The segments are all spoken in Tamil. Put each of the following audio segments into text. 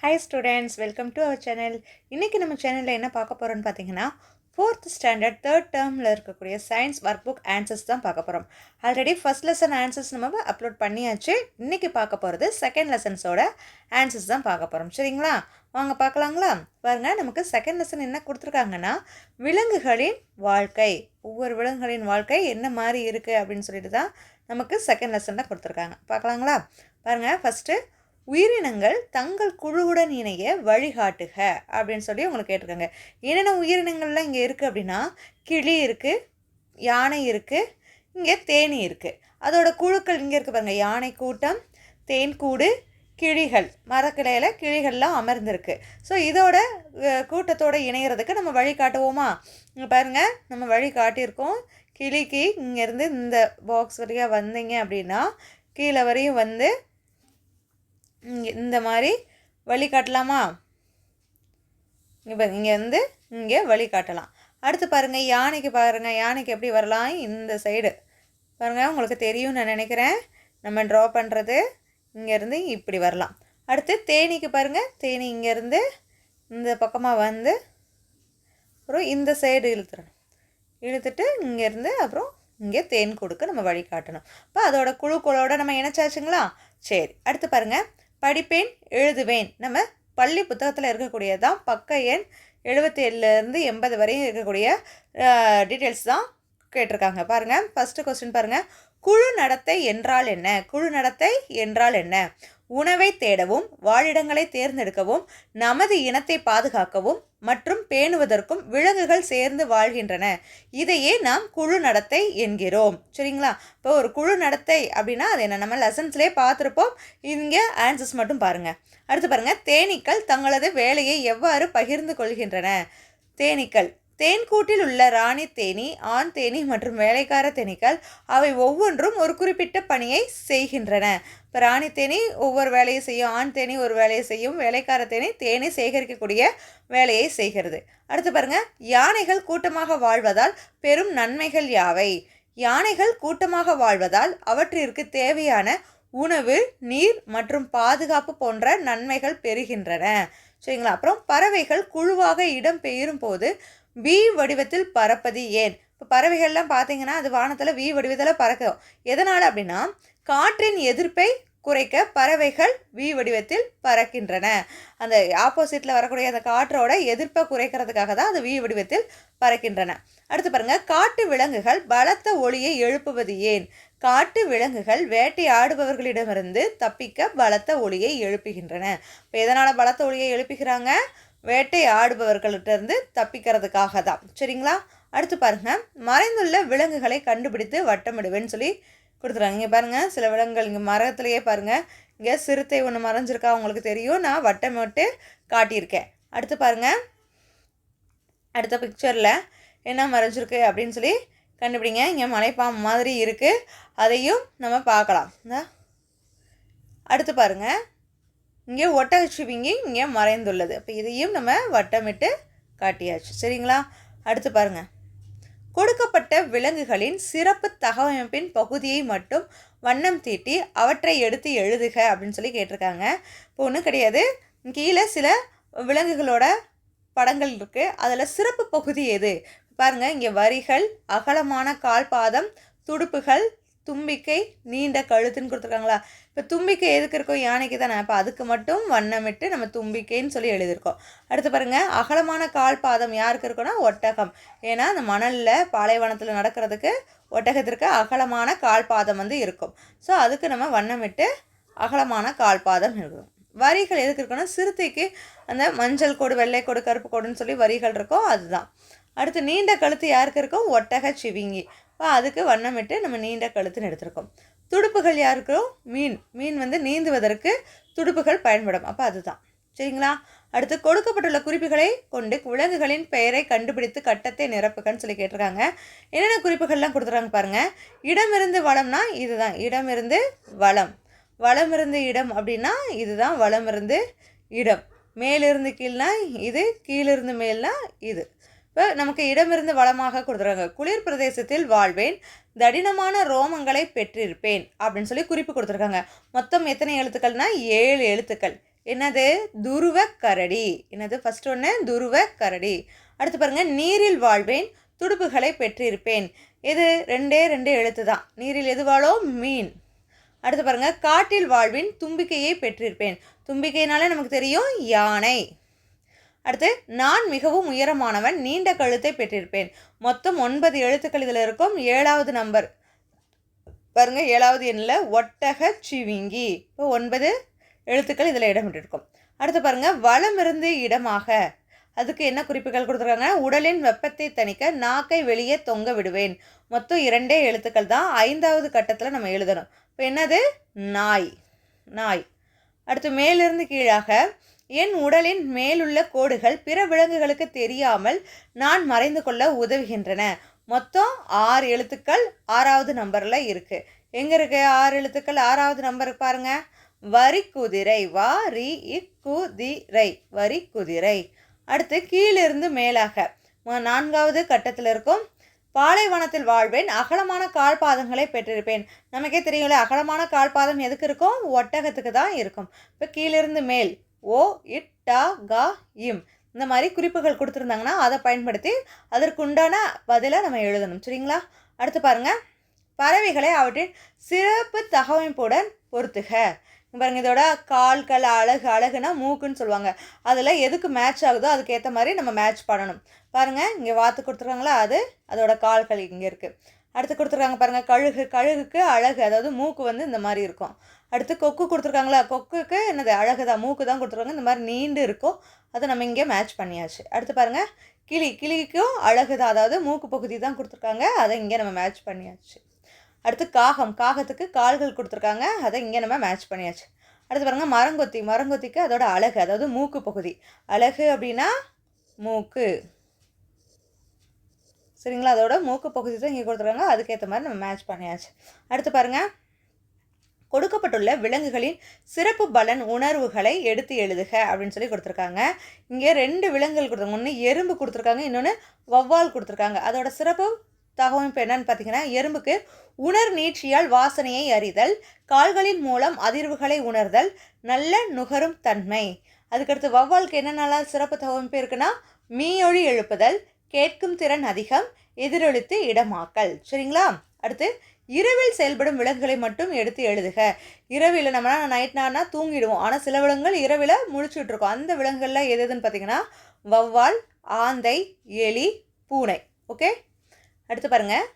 Hi students welcome to our channel இன்றைக்கி நம்ம சேனலில் என்ன பார்க்க போகிறோன்னு பார்த்தீங்கன்னா ஃபோர்த் ஸ்டாண்டர்ட் தேர்ட் டேர்மில் இருக்கக்கூடிய சயின்ஸ் ஒர்க் புக் ஆன்சர்ஸ் தான் பார்க்க போகிறோம் ஆல்ரெடி ஃபர்ஸ்ட் லெசன் ஆன்சர்ஸ் நம்ம அப்லோட் பண்ணியாச்சு. இன்றைக்கி பார்க்க போகிறது செகண்ட் லெசன்ஸோட ஆன்சர்ஸ் தான் பார்க்க போகிறோம் சரிங்களா? வாங்க பார்க்கலாங்களா? பாருங்கள் நமக்கு செகண்ட் லெசன் என்ன கொடுத்துருக்காங்கன்னா விலங்குகளின் வாழ்க்கை. ஒவ்வொரு விலங்குகளின் வாழ்க்கை என்ன மாதிரி இருக்குது அப்படின்னு சொல்லிட்டு தான் நமக்கு செகண்ட் லெசன் தான் கொடுத்துருக்காங்க. பார்க்கலாங்களா? பாருங்கள் ஃபஸ்ட்டு உயிரினங்கள் தங்கள் குழுவுடன் இணைய வழிகாட்டுக அப்படின்னு சொல்லி உங்களுக்கு கேட்டிருக்காங்க. என்னென்ன உயிரினங்கள்லாம் இங்கே இருக்குது அப்படின்னா கிளி இருக்குது யானை இருக்குது இங்கே தேனி இருக்குது அதோட குழுக்கள் இங்கே இருக்குது பாருங்கள் யானை கூட்டம் தேன் கூடு கிளிகள். மரக்கிளையில் கிளிகள்லாம் அமர்ந்திருக்கு. ஸோ இதோட கூட்டத்தோடு இணைகிறதுக்கு நம்ம வழி காட்டுவோமா? இங்கே பாருங்கள் நம்ம வழி காட்டியிருக்கோம். கிளிக்கு இங்கேருந்து இந்த பாக்ஸ் வழியாக வந்தீங்க அப்படின்னா கீழே வரையும் வந்து இந்த மாதிரி வழி காட்டலாமா? இப்போ இங்கே வந்து இங்கே வழி காட்டலாம். அடுத்து பாருங்கள் யானைக்கு பாருங்கள் யானைக்கு எப்படி வரலாம்? இந்த சைடு பாருங்கள் உங்களுக்கு தெரியும்னு நான் நினைக்கிறேன். நம்ம ட்ரா பண்ணுறது இங்கேருந்து இப்படி வரலாம். அடுத்து தேனிக்கு பாருங்கள் தேனி இங்கேருந்து இந்த பக்கமாக வந்து அப்புறம் இந்த சைடு இழுத்துறணும் இழுத்துட்டு இங்கேருந்து அப்புறம் இங்கே தேன் கொடுக்க நம்ம வழி காட்டணும். இப்போ அதோட குழுக்களோட நம்ம இணைச்சாச்சுங்களா? சரி அடுத்து பாருங்கள் படிப்பேன் எழுதுவேன். நம்ம பள்ளி புத்தகத்தில் இருக்கக்கூடியது தான். பக்க எண் எழுபத்தி ஏழுலேருந்து எண்பது வரையும் இருக்கக்கூடிய டீட்டெயில்ஸ் தான் கேட்டிருக்காங்க. பாருங்கள் ஃபஸ்ட்டு கொஸ்டின் பாருங்கள் குழு நடத்தை என்றால் என்ன? குழு நடத்தை என்றால் என்ன? உணவை தேடவும் வாழிடங்களை தேர்ந்தெடுக்கவும் நமது இனத்தை பாதுகாக்கவும் மற்றும் பேணுவதற்கும் விலங்குகள் சேர்ந்து வாழ்கின்றன. இதையே நாம் குழு நடத்தை என்கிறோம். சரிங்களா? இப்போ ஒரு குழு நடத்தை அப்படின்னா அது என்ன? நம்ம லெசன்ஸ்லேயே பார்த்துருப்போம். இங்கே ஆன்சர்ஸ் மட்டும் பாருங்கள் அடுத்து பாருங்கள் தேனீக்கள் தங்களது வேலையை எவ்வாறு பகிர்ந்து கொள்கின்றன? தேனீக்கள். தேன்கூட்டில் உள்ள ராணி தேனி ஆண் தேனி மற்றும் வேலைக்கார தேனீக்கள் அவை ஒவ்வொன்றும் ஒரு குறிப்பிட்ட பணியை செய்கின்றன. இப்போ ராணி தேனி ஒவ்வொரு வேலையை செய்யும் ஆண் தேனி ஒரு வேலையை செய்யும் வேலைக்கார தேனி தேனை சேகரிக்கக்கூடிய வேலையை செய்கிறது. அடுத்து பாருங்க யானைகள் கூட்டமாக வாழ்வதால் பெரும் நன்மைகள் யாவை? யானைகள் கூட்டமாக வாழ்வதால் அவற்றிற்கு தேவையான உணவு நீர் மற்றும் பாதுகாப்பு போன்ற நன்மைகள் பெறுகின்றன. சரிங்களா? அப்புறம் பறவைகள் குழுவாக இடம் பெயரும் போது வி வடிவத்தில் பறப்பது ஏன்? இப்போ பறவைகள்லாம் பார்த்தீங்கன்னா அது வானத்தில் வி வடிவத்தில் பறக்கும். எதனால் அப்படின்னா காற்றின் எதிர்ப்பை குறைக்க பறவைகள் வி வடிவத்தில் பறக்கின்றன. அந்த ஆப்போசிட்டில் வரக்கூடிய அந்த காற்றோட எதிர்ப்பை குறைக்கிறதுக்காக தான் அது வி வடிவத்தில் பறக்கின்றன. அடுத்து பாருங்க காட்டு விலங்குகள் பலத்த ஒளியை எழுப்புவது ஏன்? காட்டு விலங்குகள் வேட்டையாடுபவர்களிடமிருந்து தப்பிக்க பலத்த ஒளியை எழுப்புகின்றன. இப்போ எதனால் பலத்த ஒளியை எழுப்புகிறாங்க? வேட்டையாடுபவர்கள்ட்டிருந்து தப்பிக்கிறதுக்காக தான் சரிங்களா? அடுத்து பாருங்கள் மறைந்துள்ள விலங்குகளை கண்டுபிடித்து வட்டமிடுவேன்னு சொல்லி கொடுத்துறாங்க இங்கே பாருங்கள் சில விலங்குகள் இங்கே மரத்துலேயே பாருங்கள் இங்கே சிறுத்தை ஒன்று மறைஞ்சிருக்கா உங்களுக்கு தெரியும். நான் வட்டமிட்டு காட்டியிருக்கேன். அடுத்து பாருங்கள் அடுத்த பிக்சரில் என்ன மறைஞ்சிருக்கு அப்படின்னு சொல்லி கண்டுபிடிங்க. இங்கே மலைப்பாம்பு மாதிரி இருக்குது அதையும் நம்ம பார்க்கலாம். அடுத்து பாருங்கள் இங்கே ஒட்டகச்சிவிங்கி இங்கே மறைந்துள்ளது. அப்போ இதையும் நம்ம வட்டமிட்டு காட்டியாச்சு. சரிங்களா? அடுத்து பாருங்கள் கொடுக்கப்பட்ட விலங்குகளின் சிறப்பு தகவமைப்பின் பகுதியை மட்டும் வண்ணம் தீட்டி அவற்றை எடுத்து எழுதுக அப்படின்னு சொல்லி கேட்டிருக்காங்க. இப்போ ஒன்றும் கிடையாது. கீழே சில விலங்குகளோட படங்கள் இருக்குது அதில் சிறப்பு பகுதி எது? பாருங்கள் இங்கே வரிகள் அகலமான கால்பாதம் துடுப்புகள் தும்பிக்கை நீண்ட கழுத்துன்னு கொடுத்துருக்காங்களா? இப்போ தும்பிக்கை எதுக்கு இருக்கோம்? யானைக்கு தானே அப்போ அதுக்கு மட்டும் வண்ணமிட்டு நம்ம தும்பிக்கைன்னு சொல்லி எழுதியிருக்கோம். அடுத்து பாருங்கள் அகலமான கால் பாதம் யாருக்கு இருக்குன்னா? ஒட்டகம். ஏன்னா அந்த மணலில் பாலைவனத்தில் நடக்கிறதுக்கு ஒட்டகத்திற்கு அகலமான கால் பாதம் வந்து இருக்கும். ஸோ அதுக்கு நம்ம வண்ணமிட்டு அகலமான கால் பாதம் இருக்கும் வரிகள் எதுக்கு இருக்குன்னா? சிறுத்தைக்கு அந்த மஞ்சள் கோடு வெள்ளை கோடு கருப்பு கோடுன்னு சொல்லி வரிகள் இருக்கும். அதுதான். அடுத்து நீண்ட கழுத்து யாருக்கு இருக்கும்? ஒட்டக சிவிங்கி. அதுக்கு வண்ணமிட்டு நம்ம நீண்ட கழுத்துன்னு எடுத்திருக்கோம். துடுப்புகள் யாருக்கோ? மீன். மீன் வந்து நீந்துவதற்கு துடுப்புகள் பயன்படும். அப்போ அதுதான். சரிங்களா? அடுத்து கொடுக்கப்பட்டுள்ள குறிப்புகளை கொண்டு விலங்குகளின் பெயரை கண்டுபிடித்து கட்டத்தை நிரப்புகன்னு சொல்லி கேட்டிருக்காங்க. என்னென்ன குறிப்புகள்லாம் கொடுத்துறாங்க பாருங்கள் இடமிருந்து வளம்னா இதுதான். இடமிருந்து வளம். வளமிருந்து இடம் அப்படின்னா இதுதான். வளமிருந்து இடம். மேலிருந்து கீழ்னா இது. கீழிருந்து மேல்னா இது. நமக்கு இடமிருந்து வளமாக கொடுத்துருக்காங்க குளிர் பிரதேசத்தில் வாழ்வேன் தடினமான ரோமங்களை பெற்றிருப்பேன் அப்படின்னு சொல்லி குறிப்பு கொடுத்துருக்காங்க. மொத்தம் எத்தனை எழுத்துக்கள்னா? ஏழு எழுத்துக்கள். என்னது? துருவ கரடி. என்னது? ஃபர்ஸ்ட் ஒன்று துருவ கரடி. அடுத்து பாருங்கள் நீரில் வாழ்வேன் துடுப்புகளை பெற்றிருப்பேன். இது ரெண்டே ரெண்டு எழுத்து தான். நீரில் எதுவாளோ மீன். அடுத்து பாருங்கள் காட்டில் வாழ்வின் தும்பிக்கையை பெற்றிருப்பேன். தும்பிக்கைனால நமக்கு தெரியும் யானை. அடுத்து நான் மிகவும் உயரமானவன் நீண்ட கழுத்தை பெற்றிருப்பேன். மொத்தம் ஒன்பது எழுத்துக்கள் இதில் இருக்கும். ஏழாவது நம்பர் பாருங்கள் ஏழாவது எண்ணில் ஒட்டக சிவிங்கி. இப்போ ஒன்பது எழுத்துக்கள் இதில் இடம்பெற்றிருக்கும். அடுத்து பாருங்கள் வளம் இருந்து இடமாக. அதுக்கு என்ன குறிப்புகள் கொடுத்துருக்காங்க? உடலின் வெப்பத்தை தணிக்க நாக்கை வெளியே தொங்க விடுவேன். மொத்தம் இரண்டே எழுத்துக்கள் தான். ஐந்தாவது கட்டத்தில் நம்ம எழுதணும். இப்போ என்னது? நாய். நாய். அடுத்து மேலிருந்து கீழாக என் உடலின் மேலுள்ள கோடுகள் பிற விலங்குகளுக்கு தெரியாமல் நான் மறைந்து கொள்ள உதவுகின்றன. மொத்தம் ஆறு எழுத்துக்கள் ஆறாவது நம்பரில் இருக்குது எங்கே இருக்குது ஆறு எழுத்துக்கள்? ஆறாவது நம்பர் பாருங்க. வரி குதிரை வா ரி குதிரை வரி குதிரை. அடுத்து கீழிருந்து மேலாக. நான்காவது கட்டத்தில் இருக்கும். பாலைவனத்தில் வாழ்வேன். அகலமான கால்பாதங்களை பெற்றிருப்பேன். நமக்கே தெரியும்ல அகலமான கால்பாதம் எதுக்கு இருக்கும்? ஒட்டகத்துக்கு தான் இருக்கும். இப்போ கீழிருந்து மேல். ஓ இட் டா கா இம். இந்த மாதிரி குறிப்புகள் கொடுத்துருந்தாங்கன்னா அதை பயன்படுத்தி அதற்குண்டான பதிலை நம்ம எழுதணும். சரிங்களா? அடுத்து பாருங்கள் பறவைகளை அவற்றின் சிறப்பு தகவமைப்புடன் பொறுத்துக பாருங்கள் இதோட கால்கள் அழகு அழகுனா மூக்குன்னு சொல்லுவாங்க. அதில் எதுக்கு மேட்ச் ஆகுதோ அதுக்கேற்ற மாதிரி நம்ம மேட்ச் பண்ணணும். பாருங்கள் இங்கே வாத்து கொடுத்துருக்காங்களா? அது அதோட கால்கள் இங்கே இருக்குது அடுத்து கொடுத்துருக்காங்க பாருங்கள் கழுகு கழுகுக்கு அழகு அதாவது மூக்கு வந்து இந்த மாதிரி இருக்கும். அடுத்து கொக்கு கொடுத்துருக்காங்களா? கொக்குக்கு என்னது அழகு தான் மூக்கு தான் கொடுத்துருக்காங்க. இந்த மாதிரி நீண்டு இருக்கும். அதை நம்ம இங்கே மேட்ச் பண்ணியாச்சு. அடுத்து பாருங்கள் கிளி கிளிக்கும் அழகு தான் அதாவது மூக்கு பகுதி தான் கொடுத்துருக்காங்க. அதை இங்கே நம்ம மேட்ச் பண்ணியாச்சு. அடுத்து காகம் காகத்துக்கு கால்கள் கொடுத்துருக்காங்க. அதை இங்கே நம்ம மேட்ச் பண்ணியாச்சு. அடுத்து பாருங்கள் மரங்கொத்தி மரங்கொத்திக்கு அதோட அழகு அதாவது மூக்கு பகுதி. அழகு அப்படின்னா மூக்கு. சரிங்களா? அதோட மூக்கு பகுதி தான் இங்கே கொடுத்துருக்காங்க. அதுக்கேற்ற மாதிரி நம்ம மேட்ச் பண்ணியாச்சு. அடுத்து பாருங்கள் கொடுக்கப்பட்டுள்ள விலங்குகளின் சிறப்பு பலன் உணர்வுகளை எடுத்து எழுதுக அப்படின்னு சொல்லி கொடுத்துருக்காங்க. இங்கே ரெண்டு விலங்குகள் கொடுத்துருக்காங்க. ஒன்று எறும்பு கொடுத்துருக்காங்க இன்னொன்று வௌவால் கொடுத்துருக்காங்க. அதோட சிறப்பு தகவமைப்பு என்னன்னு பார்த்தீங்கன்னா எறும்புக்கு உணர் நீட்சியால் வாசனையை அறிதல் கால்களின் மூலம் அதிர்வுகளை உணர்தல் நல்ல நுகரும் தன்மை. அதுக்கடுத்து வௌவாலுக்கு என்னென்னலாம் சிறப்பு தகவமைப்பு இருக்குன்னா மீயொழி எழுப்புதல் கேட்கும் திறன் அதிகம் எதிரொலித்து இடமாக்கல். சரிங்களா? அடுத்து இரவில் செயல்படும் விலங்குகளை மட்டும் எடுத்து எழுதுக. இரவில் நம்ம நைட் தூங்கிடுவோம். ஆனால் சில விலங்குகள் இரவில் முழிச்சுட்டு இருக்கோம் அந்த விலங்குகள்லாம் எது எதுன்னு பார்த்தீங்கன்னா வௌவால் ஆந்தை எலி பூனை. ஓகே அடுத்து பாருங்கள்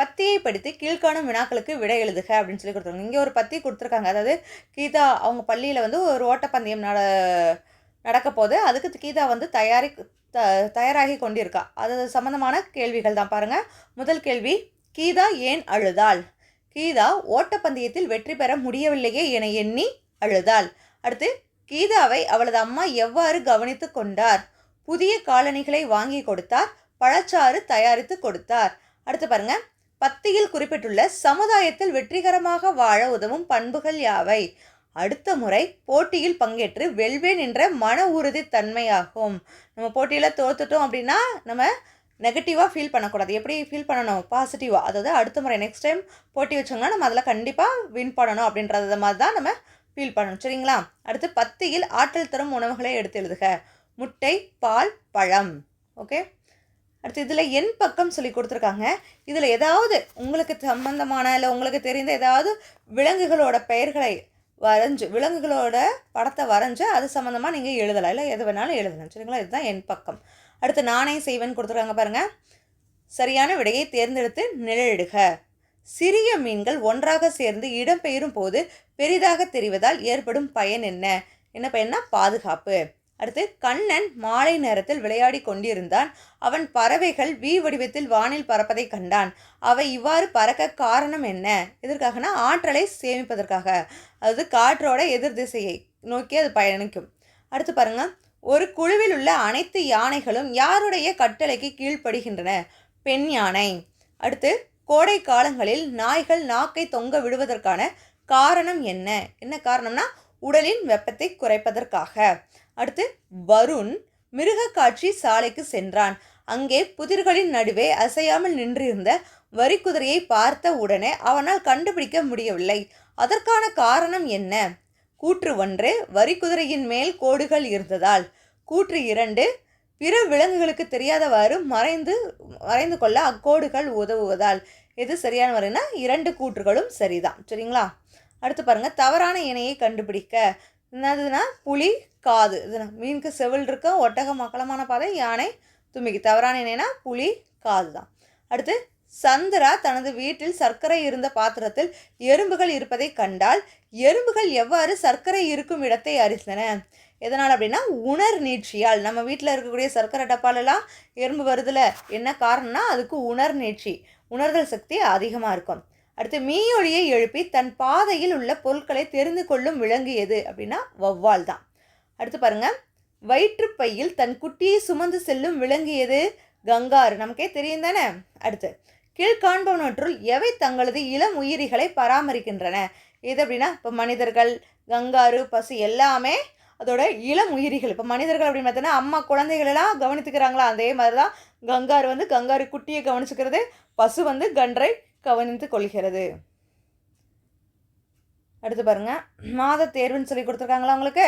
பத்தியை படித்து கீழ்காணும் வினாக்களுக்கு விடை எழுதுக அப்படின்னு சொல்லி கொடுத்துருக்காங்க. இங்கே ஒரு பத்தி கொடுத்துருக்காங்க. அதாவது கீதா அவங்க பள்ளியில் வந்து ஒரு ஓட்டப்பந்தயம் நட நடக்க போது அதுக்கு கீதா வந்து தயாரி த தயாராகி கொண்டிருக்கா. அது சம்மந்தமான கேள்விகள் தான் பாருங்கள் முதல் கேள்வி கீதா ஏன் அழுதாள்? கீதா ஓட்டப்பந்தயத்தில் வெற்றி பெற முடியவில்லையே என எண்ணி அழுதாள். அடுத்து கீதாவை அவளது அம்மா எவ்வாறு கவனித்து கொண்டார்? புதிய காலணிகளை வாங்கி கொடுத்தார் பழச்சாறு தயாரித்து கொடுத்தார். அடுத்து பாருங்க பத்தியில் குறிப்பிட்டுள்ள சமுதாயத்தில் வெற்றிகரமாக வாழ உதவும் பண்புகள் யாவை? அடுத்த முறை போட்டியில் பங்கேற்று வெல்வேன் என்ற மன உறுதி தன்மையாகும். நம்ம போட்டியில் தோத்துட்டோம் அப்படின்னா நம்ம நெகட்டிவாக ஃபீல் பண்ணக்கூடாது. எப்படி ஃபீல் பண்ணணும்? பாசிட்டிவாக அதாவது அடுத்த முறை நெக்ஸ்ட் டைம் போட்டி வச்சோங்கன்னா நம்ம அதில் கண்டிப்பாக வின் பண்ணணும் அப்படின்றத மாதிரி தான் நம்ம ஃபீல் பண்ணணும். சரிங்களா? அடுத்து பத்தியில் ஆற்றல் தரும் உணவுகளை எடுத்து எழுதுக. முட்டை பால் பழம். ஓகே அடுத்து இதில் என் பக்கம் சொல்லி கொடுத்துருக்காங்க. இதில் ஏதாவது உங்களுக்கு சம்மந்தமான இல்லை உங்களுக்கு தெரிந்த ஏதாவது விலங்குகளோட பெயர்களை வரைஞ்சு விலங்குகளோட படத்தை வரைஞ்சு அது சம்மந்தமாக நீங்கள் எழுதலாம். இல்லை எது வேணாலும் எழுதலாம் சரிங்களா? இதுதான் என் பக்கம். அடுத்து நானே செய்வேன்னு கொடுத்துருக்காங்க பாருங்கள் சரியான விடையை தேர்ந்தெடுத்து நிழலிடுக. சிறிய மீன்கள் ஒன்றாக சேர்ந்து இடம்பெயரும் போது பெரிதாக தெரிவதால் ஏற்படும் பயன் என்ன? என்ன பயன்னா? பாதுகாப்பு. அடுத்து கண்ணன் மாலை நேரத்தில் விளையாடி கொண்டிருந்தான். அவன் பறவைகள் வி வடிவத்தில் வானில் பறப்பதை கண்டான். அவை இவ்வாறு பறக்க காரணம் என்ன? எதற்காகனா ஆற்றலை சேமிப்பதற்காக. அதாவது காற்றோட எதிர் திசையை நோக்கி அது பயணிக்கும். அடுத்து பாருங்க. ஒரு குழுவில் உள்ள அனைத்து யானைகளும் யாருடைய கட்டளைக்கு கீழ்ப்படுகின்றன? பெண் யானை. அடுத்து கோடை காலங்களில் நாய்கள் நாக்கை தொங்க விடுவதற்கான காரணம் என்ன? என்ன காரணம்னா உடலின் வெப்பத்தை குறைப்பதற்காக. அடுத்து வருண் மிருகக்காட்சி சாலைக்கு சென்றான். அங்கே புதிர்களின் நடுவே அசையாமல் நின்றிருந்த வரிக்குதிரையை பார்த்த உடனே அவனால் கண்டுபிடிக்க முடியவில்லை. அதற்கான காரணம் என்ன? கூற்று ஒன்று வரிக்குதிரையின் மேல் கோடுகள் இருந்ததால். கூற்று இரண்டு பிற விலங்குகளுக்கு தெரியாதவாறு மறைந்து மறைந்து கொள்ள அக்கோடுகள் உதவுவதால். எது சரியான வரைனா இரண்டு கூற்றுகளும் சரிதான். சரிங்களா? அடுத்து பாருங்கள் தவறான இணையை கண்டுபிடிக்க. என்னதுன்னா புலி காது. இதுனா மீனுக்கு செவில் இருக்க ஒட்டகம் அகலமான பாதை யானை தும்பிக்கை. தவறான இணைனா புலி காது தான். அடுத்து சந்திரா தனது வீட்டில் சர்க்கரை இருந்த பாத்திரத்தில் எறும்புகள் இருப்பதை கண்டால் எறும்புகள் எவ்வாறு சர்க்கரை இருக்கும் இடத்தை அறிந்தன? எதனால் அப்படின்னா உணர் நீட்சியால். நம்ம வீட்டில் இருக்கக்கூடிய சர்க்கரை டப்பாலெல்லாம் எறும்பு வருதுல என்ன காரணம்னா அதுக்கு உணர் நீட்சி. உணர்தல் சக்தி அதிகமாக இருக்கும். அடுத்து மீயொழியை எழுப்பி தன் பாதையில் உள்ள பொருட்களை தெரிந்து கொள்ளும் விலங்கு எது அப்படின்னா வௌவால் தான். அடுத்து பாருங்கள் வயிற்றுப்பையில் தன் குட்டியை சுமந்து செல்லும் விலங்கு எது? கங்காரு. நமக்கே தெரியும் தானே? அடுத்து கீழ்காண்பவனற்றுள் எவை தங்களது இளம் உயிரிகளை பராமரிக்கின்றன? எது அப்படின்னா இப்போ மனிதர்கள் கங்காரு பசு எல்லாமே அதோட இளம் உயிரிகள். இப்போ மனிதர்கள் அப்படின்னு பார்த்தோன்னா அம்மா குழந்தைகளெல்லாம் கவனித்துக்கிறாங்களா? அதே மாதிரி தான் கங்காரு வந்து கங்காரு குட்டியை கவனிச்சுக்கிறது பசு வந்து கன்றை கவனித்து கொள்கிறது. அடுத்து பாருங்க. மாத தேர்வுன்னு சொல்லி கொடுத்துருக்காங்களா உங்களுக்கு?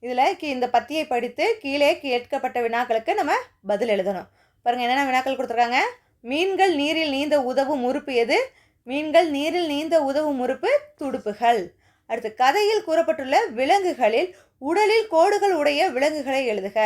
இதில் கீ இந்த பத்தியை படித்து கீழே கேட்கப்பட்ட வினாக்களுக்கு நம்ம பதில் எழுதணும். பாருங்கள் என்னென்ன வினாக்கள் கொடுத்துருக்காங்க? மீன்கள் நீரில் நீந்த உதவும் உறுப்பு எது? மீன்கள் நீரில் நீந்த உதவும் உறுப்பு துடுப்புகள். அடுத்து கதையில் கூறப்பட்டுள்ள விலங்குகளில் உடலில் கோடுகள் உடைய விலங்குகளை எழுதுக.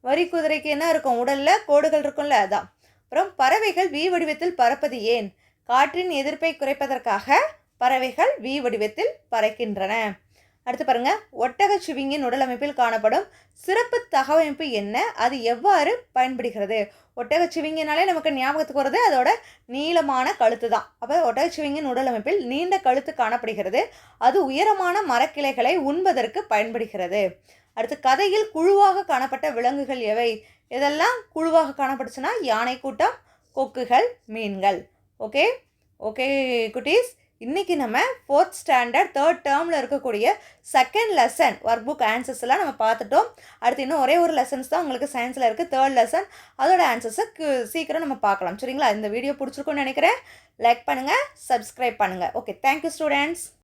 வரி குதிரைக்கு என்ன இருக்கும்? உடலில் கோடுகள் இருக்கும்ல அதான். அப்புறம் பறவைகள் வி வடிவத்தில் பறப்பது ஏன்? காற்றின் எதிர்ப்பை குறைப்பதற்காக பறவைகள் வி வடிவத்தில் பறக்கின்றன. அடுத்து பாருங்க ஒட்டகச் சிவிங்கின் உடலமைப்பில் காணப்படும் சிறப்பு தகவமைப்பு என்ன? அது எவ்வாறு பயன்படுகிறது? ஒட்டகச் சிவிங்கினாலே நமக்கு ஞாபகத்துக்கு வருது அதோட நீளமான கழுத்து தான். அப்போ ஒட்டகச் சிவிங்கின் உடலமைப்பில் நீண்ட கழுத்து காணப்படுகிறது. அது உயரமான மரக்கிளைகளை உண்பதற்கு பயன்படுகிறது. அடுத்து கதையில் குழுவாக காணப்பட்ட விலங்குகள் எவை? இதெல்லாம் குழுவாக காணப்பட்டுச்சுன்னா யானை கூட்டம் கொக்குகள் மீன்கள். ஓகே? ஓகே குட்டீஸ். இன்றைக்கி நம்ம ஃபோர்த் ஸ்டாண்டர்ட் தேர்ட் டேர்மில் இருக்கக்கூடிய செகண்ட் லெசன் ஒர்க் புக் ஆன்சர்ஸ்லாம் நம்ம பார்த்துட்டோம். அடுத்து இன்னும் ஒரே ஒரு லெசன்ஸ் தான் உங்களுக்கு சயின்ஸில் இருக்குது தேர்ட் லெசன் அதோட ஆன்சர்ஸை சீக்கிரம் நம்ம பார்க்கலாம். சரிங்களா? இந்த வீடியோ பிடிச்சிருக்குன்னு நினைக்கிறேன். லைக் பண்ணுங்கள் சப்ஸ்கிரைப் பண்ணுங்கள் ஓகே தேங்க்யூ ஸ்டூடெண்ட்ஸ்